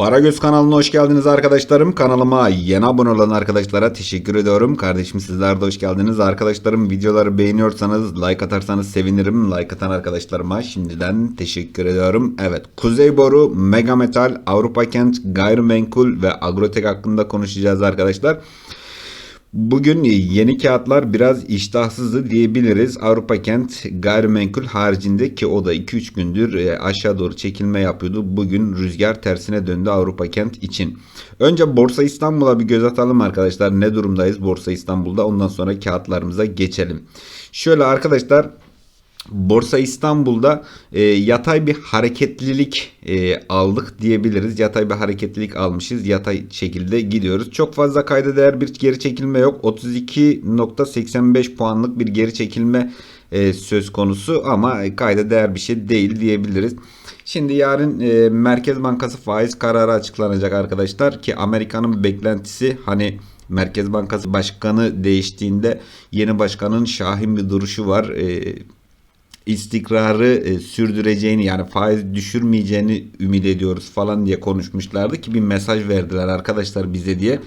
Paragöz kanalına hoş geldiniz arkadaşlarım. Kanalıma yeni abone olan arkadaşlara teşekkür ediyorum. Kardeşim sizler de hoş geldiniz. Arkadaşlarım videoları beğeniyorsanız like atarsanız sevinirim. Like atan arkadaşlarıma şimdiden teşekkür ediyorum. Evet Kuzey Boru, Mega Metal, Avrupa Kent, Gayrimenkul ve Agrotek hakkında konuşacağız arkadaşlar. Bugün yeni kağıtlar biraz iştahsızdı diyebiliriz. Avrupa Kent gayrimenkul haricinde ki o da 2-3 gündür e, aşağı doğru çekilme yapıyordu. Bugün rüzgar tersine döndü Avrupa Kent için. Önce Borsa İstanbul'a bir göz atalım arkadaşlar. Ne durumdayız Borsa İstanbul'da? Ondan sonra kağıtlarımıza geçelim. Şöyle arkadaşlar Borsa İstanbul'da e, yatay bir hareketlilik e, aldık diyebiliriz. Yatay bir hareketlilik almışız. Yatay şekilde gidiyoruz. Çok fazla kayda değer bir geri çekilme yok. 32.85 puanlık bir geri çekilme e, söz konusu ama kayda değer bir şey değil diyebiliriz. Şimdi yarın e, Merkez Bankası faiz kararı açıklanacak arkadaşlar ki Amerika'nın beklentisi hani Merkez Bankası başkanı değiştiğinde yeni başkanın şahin bir duruşu var. E, istikrarı e, sürdüreceğini yani faiz düşürmeyeceğini ümit ediyoruz falan diye konuşmuşlardı ki bir mesaj verdiler arkadaşlar bize diye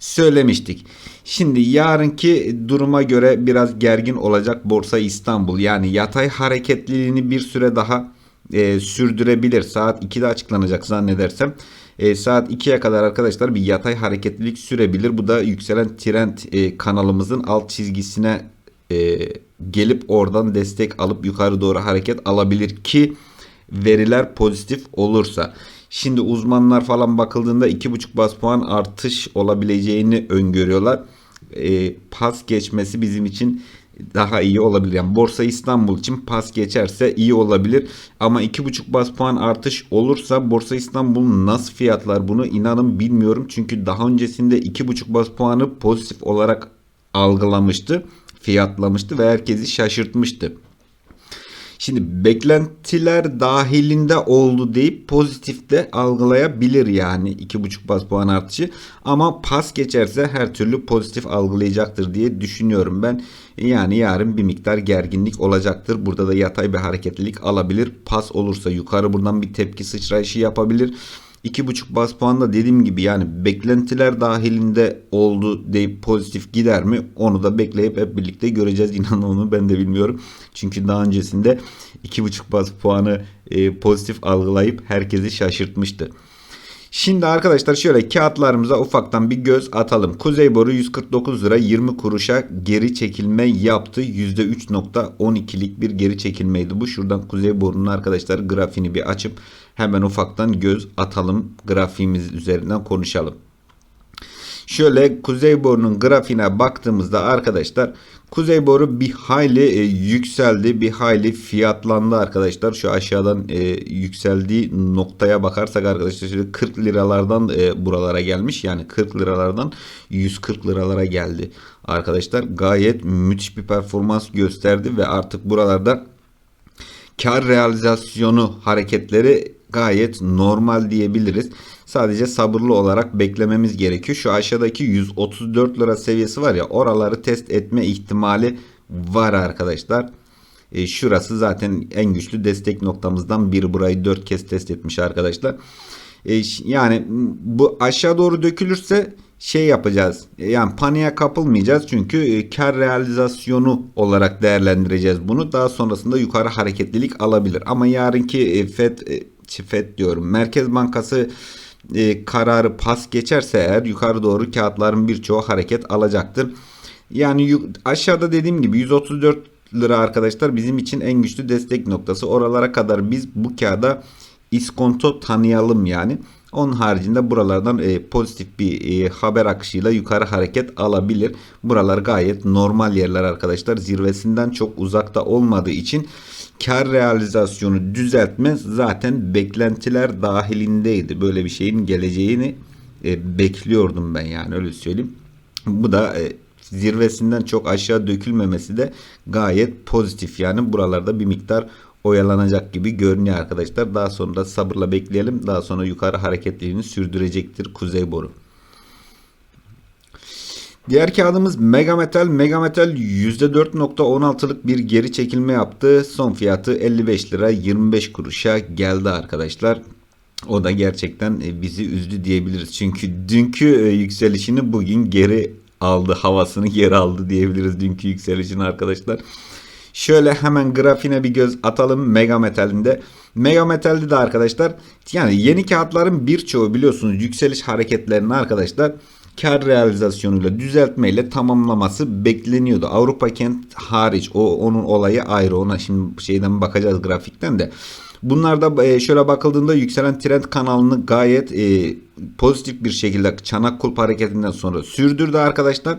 söylemiştik. Şimdi yarınki duruma göre biraz gergin olacak Borsa İstanbul. Yani yatay hareketliliğini bir süre daha e, sürdürebilir. Saat 2'de açıklanacak zannedersem. E, saat 2'ye kadar arkadaşlar bir yatay hareketlilik sürebilir. Bu da yükselen trend e, kanalımızın alt çizgisine e, gelip oradan destek alıp yukarı doğru hareket alabilir ki veriler pozitif olursa. Şimdi uzmanlar falan bakıldığında 2,5 bas puan artış olabileceğini öngörüyorlar. E, pas geçmesi bizim için daha iyi olabilir. Yani Borsa İstanbul için pas geçerse iyi olabilir. Ama 2,5 bas puan artış olursa Borsa İstanbul nasıl fiyatlar bunu inanın bilmiyorum. Çünkü daha öncesinde 2,5 bas puanı pozitif olarak algılamıştı fiyatlamıştı ve herkesi şaşırtmıştı. Şimdi beklentiler dahilinde oldu deyip pozitifte algılayabilir yani 2,5 bas puan artışı. Ama pas geçerse her türlü pozitif algılayacaktır diye düşünüyorum ben. Yani yarın bir miktar gerginlik olacaktır. Burada da yatay bir hareketlilik alabilir. Pas olursa yukarı buradan bir tepki sıçrayışı yapabilir. 2,5 bas puan da dediğim gibi yani beklentiler dahilinde oldu deyip pozitif gider mi? Onu da bekleyip hep birlikte göreceğiz. İnan onu ben de bilmiyorum. Çünkü daha öncesinde 2,5 bas puanı e, pozitif algılayıp herkesi şaşırtmıştı. Şimdi arkadaşlar şöyle kağıtlarımıza ufaktan bir göz atalım. Kuzey boru 149 lira 20 kuruşa geri çekilme yaptı. %3.12'lik bir geri çekilmeydi bu. Şuradan kuzey borunun arkadaşlar grafiğini bir açıp hemen ufaktan göz atalım. Grafiğimiz üzerinden konuşalım. Şöyle kuzey borunun grafiğine baktığımızda arkadaşlar kuzey boru bir hayli e, yükseldi. Bir hayli fiyatlandı arkadaşlar. Şu aşağıdan e, yükseldiği noktaya bakarsak arkadaşlar şöyle 40 liralardan e, buralara gelmiş. Yani 40 liralardan 140 liralara geldi. Arkadaşlar gayet müthiş bir performans gösterdi ve artık buralarda kar realizasyonu hareketleri gayet normal diyebiliriz. Sadece sabırlı olarak beklememiz gerekiyor. Şu aşağıdaki 134 lira seviyesi var ya oraları test etme ihtimali var arkadaşlar. E, şurası zaten en güçlü destek noktamızdan biri. Burayı 4 kez test etmiş arkadaşlar. E, yani bu aşağı doğru dökülürse şey yapacağız. E, yani paniğe kapılmayacağız çünkü e, kar realizasyonu olarak değerlendireceğiz bunu. Daha sonrasında yukarı hareketlilik alabilir. Ama yarınki e, FED FED diyorum. Merkez Bankası e, kararı pas geçerse eğer yukarı doğru kağıtların birçoğu hareket alacaktır. Yani aşağıda dediğim gibi 134 lira arkadaşlar bizim için en güçlü destek noktası. Oralara kadar biz bu kağıda iskonto tanıyalım yani. Onun haricinde buralardan e, pozitif bir e, haber akışıyla yukarı hareket alabilir. Buralar gayet normal yerler arkadaşlar. Zirvesinden çok uzakta olmadığı için kar realizasyonu düzeltme zaten beklentiler dahilindeydi. Böyle bir şeyin geleceğini e, bekliyordum ben yani öyle söyleyeyim. Bu da e, zirvesinden çok aşağı dökülmemesi de gayet pozitif yani buralarda bir miktar oyalanacak gibi görünüyor arkadaşlar. Daha sonra da sabırla bekleyelim. Daha sonra yukarı hareketlerini sürdürecektir kuzey boru. Diğer kağıdımız Megametal. Megametal %4.16'lık bir geri çekilme yaptı. Son fiyatı 55 lira 25 kuruşa geldi arkadaşlar. O da gerçekten e, bizi üzdü diyebiliriz. Çünkü dünkü e, yükselişini bugün geri aldı. Havasını geri aldı diyebiliriz dünkü yükselişini arkadaşlar. Şöyle hemen grafiğine bir göz atalım Mega Metal'inde. Mega Metal'de de arkadaşlar yani yeni kağıtların birçoğu biliyorsunuz yükseliş hareketlerini arkadaşlar kar realizasyonuyla düzeltmeyle tamamlaması bekleniyordu. Avrupa kent hariç o onun olayı ayrı. Ona şimdi şeyden bakacağız grafikten de. Bunlarda e, şöyle bakıldığında yükselen trend kanalını gayet e, pozitif bir şekilde çanak kulp hareketinden sonra sürdürdü arkadaşlar.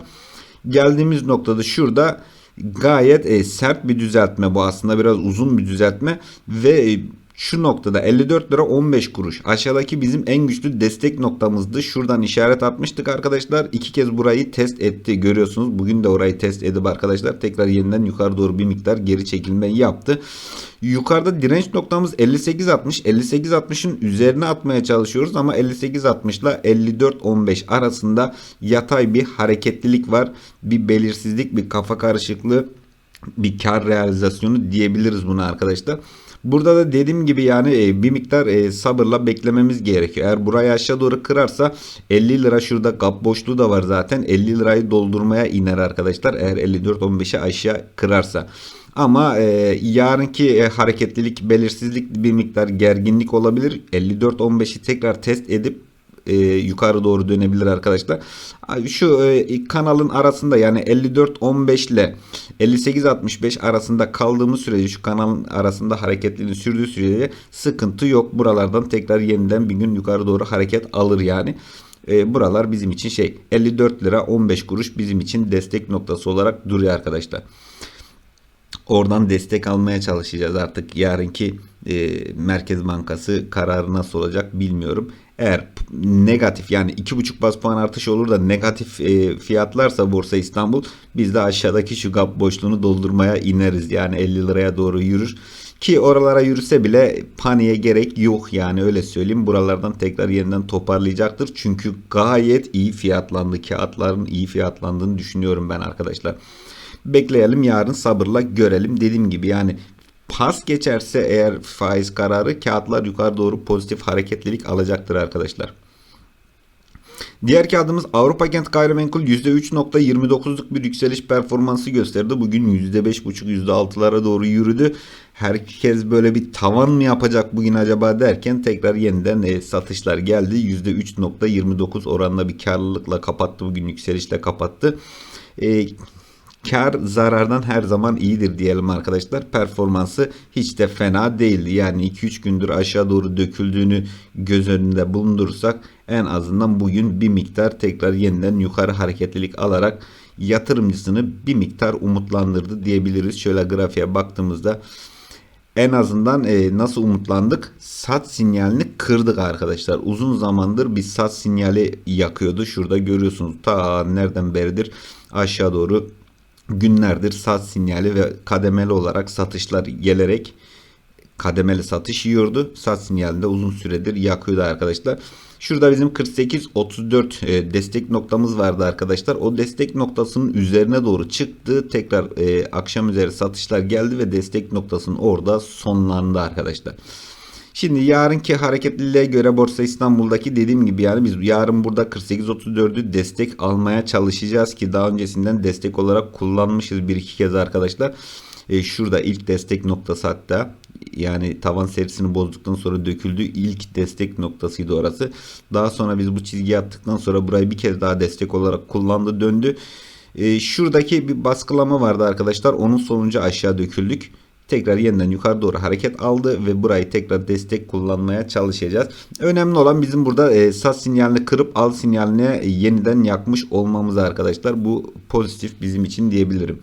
Geldiğimiz noktada şurada gayet e, sert bir düzeltme bu aslında. Biraz uzun bir düzeltme ve e, şu noktada 54 lira 15 kuruş. Aşağıdaki bizim en güçlü destek noktamızdı. Şuradan işaret atmıştık arkadaşlar. İki kez burayı test etti. Görüyorsunuz. Bugün de orayı test edip arkadaşlar tekrar yeniden yukarı doğru bir miktar geri çekilme yaptı. Yukarıda direnç noktamız 58.60. 58.60'ın üzerine atmaya çalışıyoruz ama 58.60 ile 54.15 arasında yatay bir hareketlilik var. Bir belirsizlik, bir kafa karışıklığı, bir kar realizasyonu diyebiliriz buna arkadaşlar. Burada da dediğim gibi yani e, bir miktar e, sabırla beklememiz gerekiyor. Eğer burayı aşağı doğru kırarsa 50 lira şurada gap boşluğu da var zaten. 50 lirayı doldurmaya iner arkadaşlar. Eğer 54-15'e aşağı kırarsa. Ama e, yarınki e, hareketlilik, belirsizlik bir miktar gerginlik olabilir. 54-15'i tekrar test edip e, yukarı doğru dönebilir arkadaşlar. Şu e, kanalın arasında yani 54-15 ile 58-65 arasında kaldığımız sürece şu kanalın arasında hareketliliğini sürdüğü sürece sıkıntı yok. Buralardan tekrar yeniden bir gün yukarı doğru hareket alır yani. E, buralar bizim için şey 54 lira 15 kuruş bizim için destek noktası olarak duruyor arkadaşlar. Oradan destek almaya çalışacağız artık yarınki e, Merkez Bankası kararı nasıl olacak bilmiyorum. Eğer negatif yani 2,5 bas puan artış olur da negatif e, fiyatlarsa Borsa İstanbul biz de aşağıdaki şu gap boşluğunu doldurmaya ineriz. Yani 50 liraya doğru yürür. Ki oralara yürüse bile paniğe gerek yok yani öyle söyleyeyim. Buralardan tekrar yeniden toparlayacaktır. Çünkü gayet iyi fiyatlandı. Kağıtların iyi fiyatlandığını düşünüyorum ben arkadaşlar. Bekleyelim yarın sabırla görelim. Dediğim gibi yani pas geçerse eğer faiz kararı kağıtlar yukarı doğru pozitif hareketlilik alacaktır arkadaşlar. Diğer kağıdımız Avrupa Kent Gayrimenkul %3.29'luk bir yükseliş performansı gösterdi. Bugün %5.5 %6'lara doğru yürüdü. Herkes böyle bir tavan mı yapacak bugün acaba derken tekrar yeniden e, satışlar geldi. %3.29 oranla bir karlılıkla kapattı bugün yükselişle kapattı. E, kar zarardan her zaman iyidir diyelim arkadaşlar. Performansı hiç de fena değildi. Yani 2-3 gündür aşağı doğru döküldüğünü göz önünde bulundurursak en azından bugün bir miktar tekrar yeniden yukarı hareketlilik alarak yatırımcısını bir miktar umutlandırdı diyebiliriz. Şöyle grafiğe baktığımızda en azından e, nasıl umutlandık? Sat sinyalini kırdık arkadaşlar. Uzun zamandır bir sat sinyali yakıyordu. Şurada görüyorsunuz ta nereden beridir aşağı doğru günlerdir sat sinyali ve kademeli olarak satışlar gelerek kademeli satış yiyordu. Sat sinyalinde uzun süredir yakıyordu arkadaşlar. Şurada bizim 48-34 e, destek noktamız vardı arkadaşlar. O destek noktasının üzerine doğru çıktı. Tekrar e, akşam üzeri satışlar geldi ve destek noktasının orada sonlandı arkadaşlar. Şimdi yarınki hareketliliğe göre Borsa İstanbul'daki dediğim gibi yani biz yarın burada 48-34'ü destek almaya çalışacağız ki daha öncesinden destek olarak kullanmışız bir iki kez arkadaşlar. E, şurada ilk destek noktası hatta yani tavan serisini bozduktan sonra döküldü ilk destek noktasıydı orası. Daha sonra biz bu çizgiyi attıktan sonra burayı bir kez daha destek olarak kullandı döndü. E, şuradaki bir baskılama vardı arkadaşlar. Onun sonucu aşağı döküldük tekrar yeniden yukarı doğru hareket aldı ve burayı tekrar destek kullanmaya çalışacağız. Önemli olan bizim burada e, sat sinyalini kırıp al sinyaline yeniden yakmış olmamız arkadaşlar. Bu pozitif bizim için diyebilirim.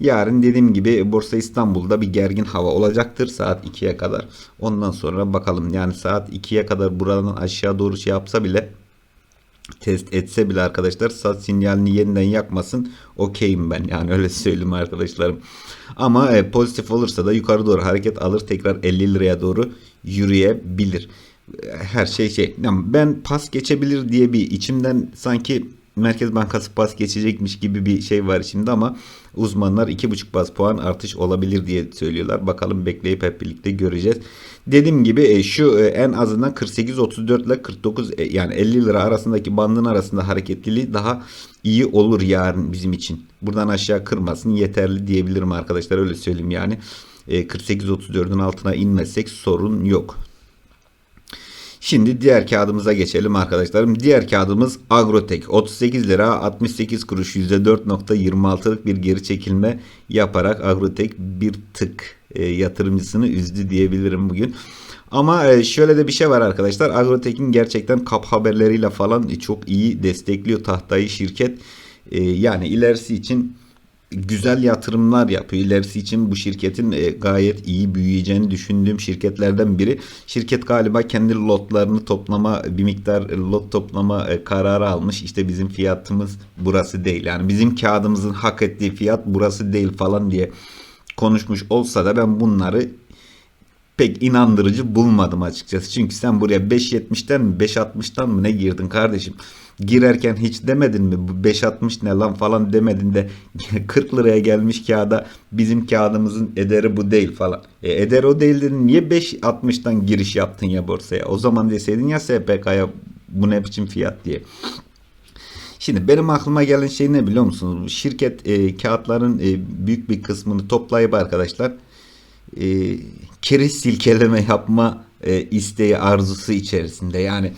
Yarın dediğim gibi Borsa İstanbul'da bir gergin hava olacaktır saat 2'ye kadar. Ondan sonra bakalım yani saat 2'ye kadar buradan aşağı doğru şey yapsa bile test etse bile arkadaşlar sat sinyalini yeniden yakmasın okeyim ben yani öyle söyleyeyim arkadaşlarım. Ama e, pozitif olursa da yukarı doğru hareket alır tekrar 50 liraya doğru yürüyebilir. Her şey şey. Yani ben pas geçebilir diye bir içimden sanki Merkez Bankası pas geçecekmiş gibi bir şey var şimdi ama uzmanlar 2,5 bas puan artış olabilir diye söylüyorlar. Bakalım bekleyip hep birlikte göreceğiz. Dediğim gibi e, şu e, en azından 48-34 ile 49 e, yani 50 lira arasındaki bandın arasında hareketliliği daha iyi olur yarın bizim için. Buradan aşağı kırmasın yeterli diyebilirim arkadaşlar öyle söyleyeyim yani. 48-34'ün altına inmezsek sorun yok. Şimdi diğer kağıdımıza geçelim arkadaşlarım. Diğer kağıdımız Agrotek. 38 lira 68 kuruş %4.26'lık bir geri çekilme yaparak Agrotek bir tık e, yatırımcısını üzdü diyebilirim bugün. Ama e, şöyle de bir şey var arkadaşlar. Agrotek'in gerçekten kap haberleriyle falan çok iyi destekliyor tahtayı şirket. E, yani ilerisi için güzel yatırımlar yapıyor. İlerisi için bu şirketin e, gayet iyi büyüyeceğini düşündüğüm şirketlerden biri. Şirket galiba kendi lotlarını toplama bir miktar lot toplama e, kararı almış. İşte bizim fiyatımız burası değil. Yani bizim kağıdımızın hak ettiği fiyat burası değil falan diye konuşmuş olsa da ben bunları pek inandırıcı bulmadım açıkçası. Çünkü sen buraya 5.70'ten mi 5.60'tan mı ne girdin kardeşim? Girerken hiç demedin mi bu 5.60 ne lan falan demedin de 40 liraya gelmiş kağıda bizim kağıdımızın ederi bu değil falan. E, eder o değil dedin niye 5.60'tan giriş yaptın ya borsaya? O zaman deseydin ya SPK'ya bu ne biçim fiyat diye. Şimdi benim aklıma gelen şey ne biliyor musunuz? Şirket e, kağıtların e, büyük bir kısmını toplayıp arkadaşlar e, keriz silkeleme yapma e, isteği arzusu içerisinde. Yani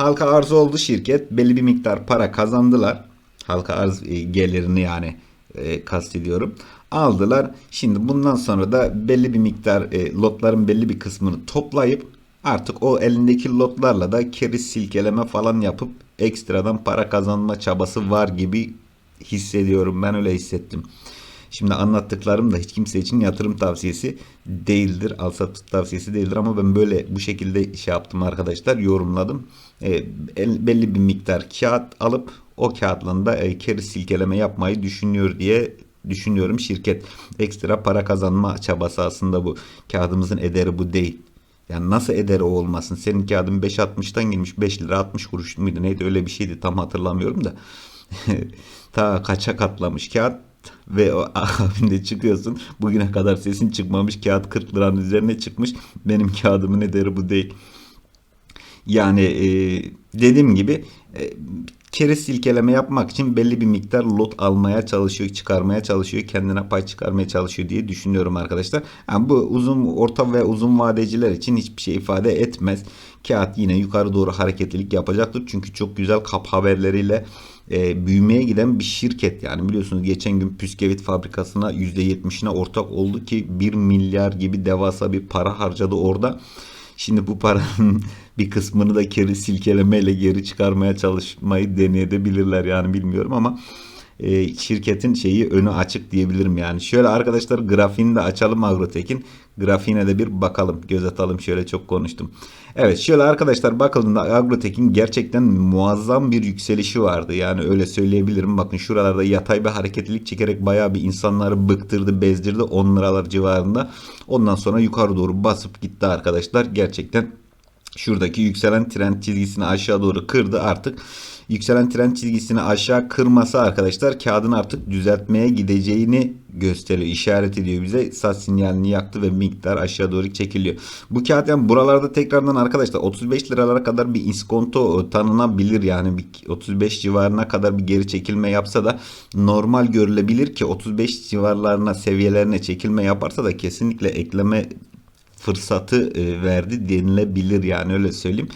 halka arz oldu şirket belli bir miktar para kazandılar. Halka arz e, gelirini yani e, kastediyorum. Aldılar. Şimdi bundan sonra da belli bir miktar e, lotların belli bir kısmını toplayıp artık o elindeki lotlarla da keriz silkeleme falan yapıp ekstradan para kazanma çabası var gibi hissediyorum. Ben öyle hissettim. Şimdi anlattıklarım da hiç kimse için yatırım tavsiyesi değildir. Al sat tavsiyesi değildir ama ben böyle bu şekilde şey yaptım arkadaşlar. Yorumladım. E, belli bir miktar kağıt alıp o kağıtla da e, keriz silkeleme yapmayı düşünüyor diye düşünüyorum. Şirket ekstra para kazanma çabası aslında bu. Kağıdımızın ederi bu değil. Yani nasıl ederi o olmasın? Senin kağıdın 5.60'tan girmiş 5 lira 60 kuruş muydu neydi öyle bir şeydi tam hatırlamıyorum da. Ta kaça katlamış kağıt ve o akabinde çıkıyorsun. Bugüne kadar sesin çıkmamış kağıt 40 liranın üzerine çıkmış. Benim kağıdımın ederi bu değil. Yani e, dediğim gibi e, keriz silkeleme yapmak için belli bir miktar lot almaya çalışıyor, çıkarmaya çalışıyor, kendine pay çıkarmaya çalışıyor diye düşünüyorum arkadaşlar. Yani bu uzun, orta ve uzun vadeciler için hiçbir şey ifade etmez. Kağıt yine yukarı doğru hareketlilik yapacaktır. Çünkü çok güzel kap haberleriyle e, büyümeye giden bir şirket. Yani biliyorsunuz geçen gün püskevit fabrikasına %70'ine ortak oldu ki 1 milyar gibi devasa bir para harcadı orada. Şimdi bu paranın bir kısmını da keri silkelemeyle geri çıkarmaya çalışmayı deneyebilirler yani bilmiyorum ama e, şirketin şeyi önü açık diyebilirim yani. Şöyle arkadaşlar grafiğini de açalım Agrotek'in. Grafiğine de bir bakalım. Göz atalım şöyle çok konuştum. Evet şöyle arkadaşlar bakıldığında Agrotek'in gerçekten muazzam bir yükselişi vardı. Yani öyle söyleyebilirim. Bakın şuralarda yatay bir hareketlilik çekerek bayağı bir insanları bıktırdı, bezdirdi 10 liralar civarında. Ondan sonra yukarı doğru basıp gitti arkadaşlar. Gerçekten şuradaki yükselen trend çizgisini aşağı doğru kırdı artık yükselen trend çizgisini aşağı kırması arkadaşlar kağıdın artık düzeltmeye gideceğini gösteriyor. işaret ediyor bize. Sat sinyalini yaktı ve miktar aşağı doğru çekiliyor. Bu kağıt yani buralarda tekrardan arkadaşlar 35 liralara kadar bir iskonto tanınabilir. Yani bir 35 civarına kadar bir geri çekilme yapsa da normal görülebilir ki 35 civarlarına seviyelerine çekilme yaparsa da kesinlikle ekleme fırsatı e, verdi denilebilir yani öyle söyleyeyim.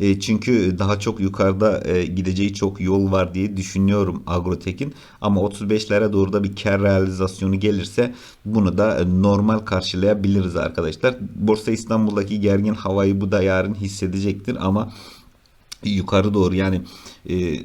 E, çünkü daha çok yukarıda e, gideceği çok yol var diye düşünüyorum Agrotek'in. Ama 35'lere doğru da bir kar realizasyonu gelirse bunu da normal karşılayabiliriz arkadaşlar. Borsa İstanbul'daki gergin havayı bu da yarın hissedecektir ama yukarı doğru yani e,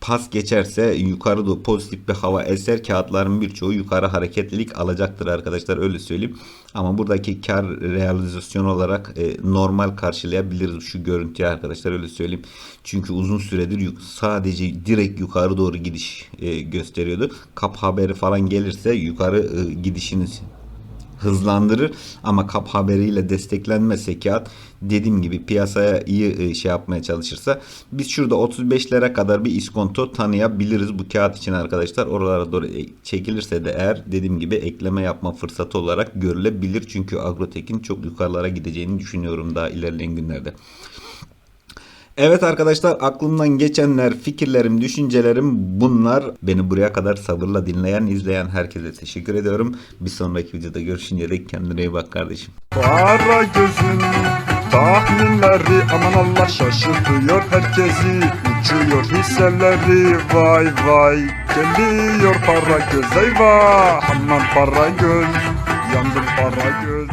pas geçerse yukarı doğru pozitif bir hava eser kağıtların birçoğu yukarı hareketlilik alacaktır arkadaşlar öyle söyleyeyim. Ama buradaki kar realizasyon olarak e, normal karşılayabiliriz şu görüntüyü arkadaşlar öyle söyleyeyim. Çünkü uzun süredir sadece direkt yukarı doğru gidiş e, gösteriyordu. Kap haberi falan gelirse yukarı e, gidişiniz hızlandırır ama kap haberiyle desteklenmezse kağıt dediğim gibi piyasaya iyi e, şey yapmaya çalışırsa biz şurada 35'lere kadar bir iskonto tanıyabiliriz bu kağıt için arkadaşlar. Oralara doğru e, çekilirse de eğer dediğim gibi ekleme yapma fırsatı olarak görülebilir. Çünkü Agrotek'in çok yukarılara gideceğini düşünüyorum daha ilerleyen günlerde. Evet arkadaşlar aklımdan geçenler, fikirlerim, düşüncelerim bunlar. Beni buraya kadar sabırla dinleyen, izleyen herkese teşekkür ediyorum. Bir sonraki videoda görüşünce dek kendine iyi bak kardeşim. Para gözün tahminleri aman Allah şaşırtıyor herkesi Uçuyor hisseleri vay vay Geliyor para göz eyvah Aman para göz yandım para göz